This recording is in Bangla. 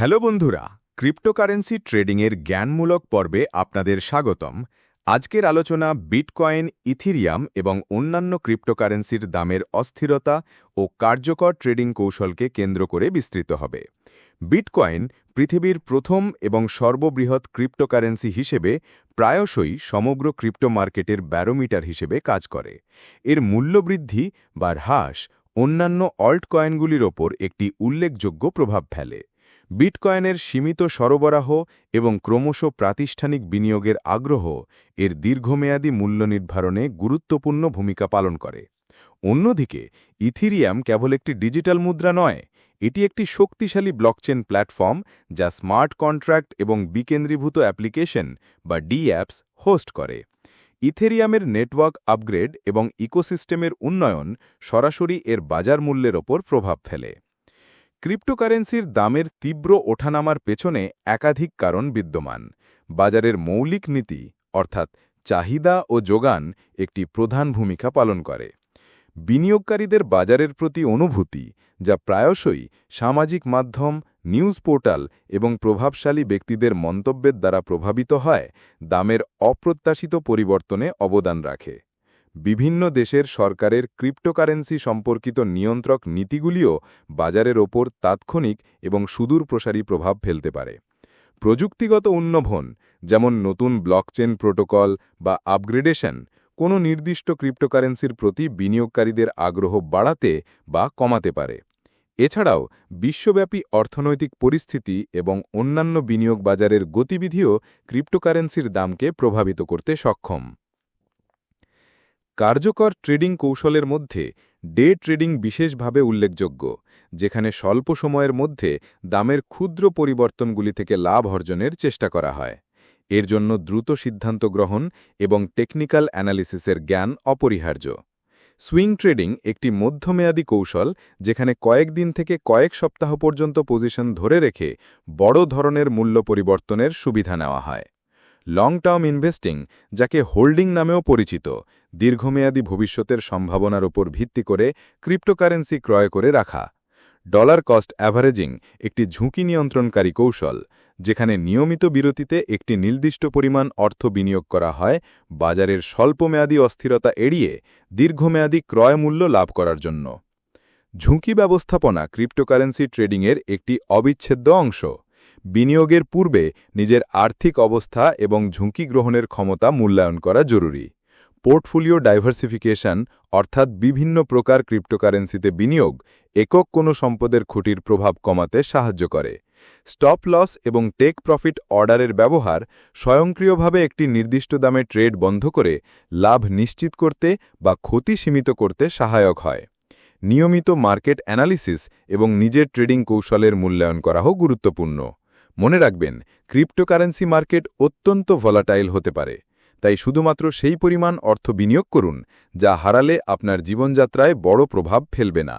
হ্যালো বন্ধুরা, ক্রিপ্টোকারেন্সি ট্রেডিংয়ের জ্ঞানমূলক পর্বে আপনাদের স্বাগতম। আজকের আলোচনা বিটকয়েন, ইথিরিয়াম এবং অন্যান্য ক্রিপ্টোকারেন্সির দামের অস্থিরতা ও কার্যকর ট্রেডিং কৌশলকে কেন্দ্র করে বিস্তৃত হবে। বিটকয়েন পৃথিবীর প্রথম এবং সর্ববৃহৎ ক্রিপ্টোকারেন্সি হিসেবে প্রায়শই সমগ্র ক্রিপ্টো মার্কেটের ব্যারোমিটার হিসেবে কাজ করে। এর মূল্যবৃদ্ধি বা হ্রাস অন্যান্য অল্ট কয়েনগুলির ওপর একটি উল্লেখযোগ্য প্রভাব ফেলে। বিটকয়েনের সীমিত সরবরাহ এবং ক্রমশ প্রাতিষ্ঠানিক বিনিয়োগের আগ্রহ এর দীর্ঘমেয়াদী মূল্য নির্ধারণে গুরুত্বপূর্ণ ভূমিকা পালন করে। অন্যদিকে, ইথিরিয়াম কেবল একটি ডিজিটাল মুদ্রা নয়, এটি একটি শক্তিশালী ব্লকচেন প্ল্যাটফর্ম যা স্মার্ট কন্ট্রাক্ট এবং বিকেন্দ্রীভূত অ্যাপ্লিকেশন বা ডি অ্যাপস হোস্ট করে। ইথেরিয়ামের নেটওয়ার্ক আপগ্রেড এবং ইকোসিস্টেমের উন্নয়ন সরাসরি এর বাজার মূল্যের ওপর প্রভাব ফেলে। ক্রিপ্টোকারেন্সির দামের তীব্র ওঠানামার পেছনে একাধিক কারণ বিদ্যমান। বাজারের মৌলিক নীতি, অর্থাৎ চাহিদা ও যোগান, একটি প্রধান ভূমিকা পালন করে। বিনিয়োগকারীদের বাজারের প্রতি অনুভূতি, যা প্রায়শই সামাজিক মাধ্যম, নিউজ পোর্টাল এবং প্রভাবশালী ব্যক্তিদের মন্তব্যের দ্বারা প্রভাবিত হয়, দামের অপ্রত্যাশিত পরিবর্তনে অবদান রাখে। বিভিন্ন দেশের সরকারের ক্রিপ্টোকারেন্সি সম্পর্কিত নিয়ন্ত্রক নীতিগুলিও বাজারের ওপর তাৎক্ষণিক এবং সুদূরপ্রসারী প্রভাব ফেলতে পারে। প্রযুক্তিগত উন্নভন, যেমন নতুন ব্লকচেন প্রোটোকল বা আপগ্রেডেশন, কোনো নির্দিষ্ট ক্রিপ্টোকারেন্সির প্রতি বিনিয়োগকারীদের আগ্রহ বাড়াতে বা কমাতে পারে। এছাড়াও, বিশ্বব্যাপী অর্থনৈতিক পরিস্থিতি এবং অন্যান্য বিনিয়োগ বাজারের গতিবিধিও ক্রিপ্টোকারেন্সির দামকে প্রভাবিত করতে সক্ষম। কার্যকর ট্রেডিং কৌশলের মধ্যে ডে ট্রেডিং বিশেষভাবে উল্লেখযোগ্য, যেখানে স্বল্প সময়ের মধ্যে দামের ক্ষুদ্র পরিবর্তনগুলি থেকে লাভ অর্জনের চেষ্টা করা হয়। এর জন্য দ্রুত সিদ্ধান্ত গ্রহণ এবং টেকনিক্যাল অ্যানালিসিসের জ্ঞান অপরিহার্য। সুইং ট্রেডিং একটি মধ্যমেয়াদী কৌশল, যেখানে কয়েকদিন থেকে কয়েক সপ্তাহ পর্যন্ত পজিশন ধরে রেখে বড় ধরনের মূল্য পরিবর্তনের সুবিধা নেওয়া হয়। লং টার্ম ইনভেস্টিং যাকে হোল্ডিং নামেও পরিচিত, দীর্ঘমেয়াদী ভবিষ্যতের সম্ভাবনার উপর ভিত্তি করে ক্রিপ্টোকারেন্সি ক্রয় করে রাখা। ডলার কস্ট অ্যাভারেজিং একটি ঝুঁকি নিয়ন্ত্রণকারী কৌশল, যেখানে নিয়মিত বিরতিতে একটি নির্দিষ্ট পরিমাণ অর্থ বিনিয়োগ করা হয়, বাজারের স্বল্পমেয়াদী অস্থিরতা এড়িয়ে দীর্ঘমেয়াদী ক্রয় মূল্য লাভ করার জন্য। ঝুঁকি ব্যবস্থাপনা ক্রিপ্টোকারেন্সি ট্রেডিংয়ের একটি অবিচ্ছেদ্য অংশ। বিনিয়োগের পূর্বে নিজের আর্থিক অবস্থা এবং ঝুঁকি গ্রহণের ক্ষমতা মূল্যায়ন করা জরুরি। পোর্টফোলিও ডাইভার্সিফিকেশন, অর্থাৎ বিভিন্ন প্রকার ক্রিপ্টোকারেন্সিতে বিনিয়োগ, একক কোনো সম্পদের খুঁটির প্রভাব কমাতে সাহায্য করে। স্টপ লস এবং টেক প্রফিট অর্ডারের ব্যবহার স্বয়ংক্রিয়ভাবে একটি নির্দিষ্ট দামে ট্রেড বন্ধ করে লাভ নিশ্চিত করতে বা ক্ষতি সীমিত করতে সহায়ক হয়। নিয়মিত মার্কেট অ্যানালিসিস এবং নিজের ট্রেডিং কৌশলের মূল্যায়ন করাও গুরুত্বপূর্ণ। মনে রাখবেন, ক্রিপ্টোকারেন্সি মার্কেট অত্যন্ত ভলাটাইল হতে পারে। তাই শুধুমাত্র সেই পরিমাণ অর্থ বিনিয়োগ করুন, যা হারালে আপনার জীবনযাত্রায় বড় প্রভাব ফেলবে না।